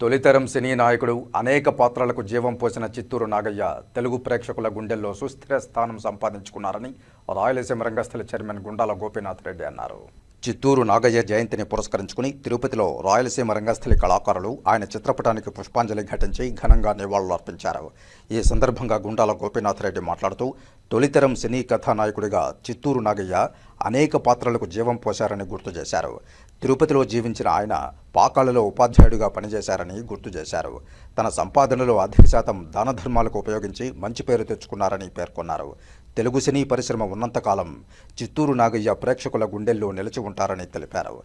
తొలితరం సినీ నాయకుడు అనేక పాత్రలకు జీవం పోసిన చిత్తూరు నాగయ్య తెలుగు ప్రేక్షకుల గుండెల్లో సుస్థిర స్థానం సంపాదించుకున్నారని రాయలసీమ రంగస్థల చైర్మన్ గుండాల గోపీనాథ్ రెడ్డి అన్నారు. చిత్తూరు నాగయ్య జయంతిని పురస్కరించుకుని తిరుపతిలో రాయలసీమ రంగస్థలి కళాకారులు ఆయన చిత్రపటానికి పుష్పాంజలి ఘటించి ఘనంగా నివాళులర్పించారు. ఈ సందర్భంగా గుండాల గోపీనాథ్ రెడ్డి మాట్లాడుతూ తొలితరం సినీ కథానాయకుడిగా చిత్తూరు నాగయ్య అనేక పాత్రలకు జీవం పోశారని గుర్తు చేశారు. తిరుపతిలో జీవించిన ఆయన పాకాలలో ఉపాధ్యాయుడిగా పనిచేశారని గుర్తు చేశారు. తన సంపాదనలో అధిక శాతం దాన ధర్మాలకు ఉపయోగించి మంచి పేరు తెచ్చుకున్నారని పేర్కొన్నారు. తెలుగు సినీ పరిశ్రమ ఉన్నంతకాలం చిత్తూరు నాగయ్య ప్రేక్షకుల గుండెల్లో నిలిచి ఉంటారని తెలిపారు.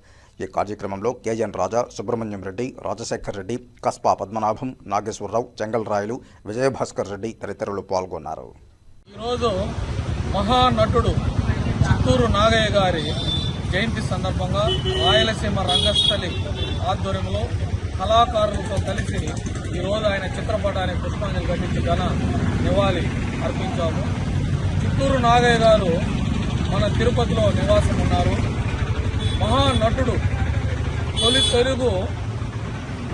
ఈ కార్యక్రమంలో కేఎన్ రాజా సుబ్రహ్మణ్యం రెడ్డి రాజశేఖర్ రెడ్డి కస్పా పద్మనాభం నాగేశ్వరరావు చెంగల్ రాయలు విజయభాస్కర్ రెడ్డి తదితరులు పాల్గొన్నారు. ఈరోజు మహానటుడు చిత్తూరు నాగయ్య గారి జయంతి సందర్భంగా రాయలసీమ రంగస్థలి ఆధ్వర్యంలో కళాకారులతో కలిసి ఈరోజు ఆయన చిత్రపటానికి పుష్పాంజలి ఘటించి ఘన నివాళి అర్పించాము. చిత్తూరు నాగయ్య గారు మన తిరుపతిలో నివాసం ఉన్నారు. మహానటుడు తొలి తెలుగు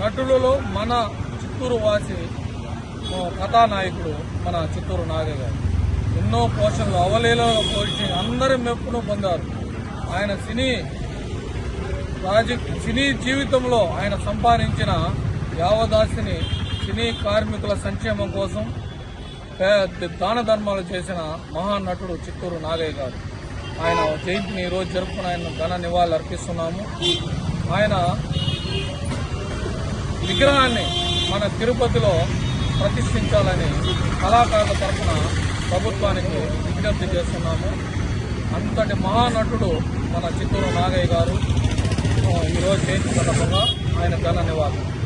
నటులలో మన చిత్తూరు వాసి కథానాయకుడు మన చిత్తూరు నాగయ్య గారు. ఎన్నో పోషణలు అవలీలలో పోషి అందరి మెప్పును పొందారు. ఆయన సినీ రాజ సినీ జీవితంలో ఆయన సంపాదించిన యావదాసిని సినీ కార్మికుల సంక్షేమం కోసం దాన ధర్మాలు చేసిన మహానటుడు చిత్తూరు నాగయ్య గారు. ఆయన జయంతిని ఈరోజు జరుపుకుని ఆయన ఘన నివాళులు అర్పిస్తున్నాము. ఆయన విగ్రహాన్ని మన తిరుపతిలో ప్రతిష్ఠించాలని కళాకారుల తరఫున ప్రభుత్వానికి విజ్ఞప్తి చేస్తున్నాము. అంతటి మహానటుడు మన చిత్తూరు నాగయ్య గారు. ఈరోజు జయంతి సందర్భంగా ఆయన ఘన నివాళులు.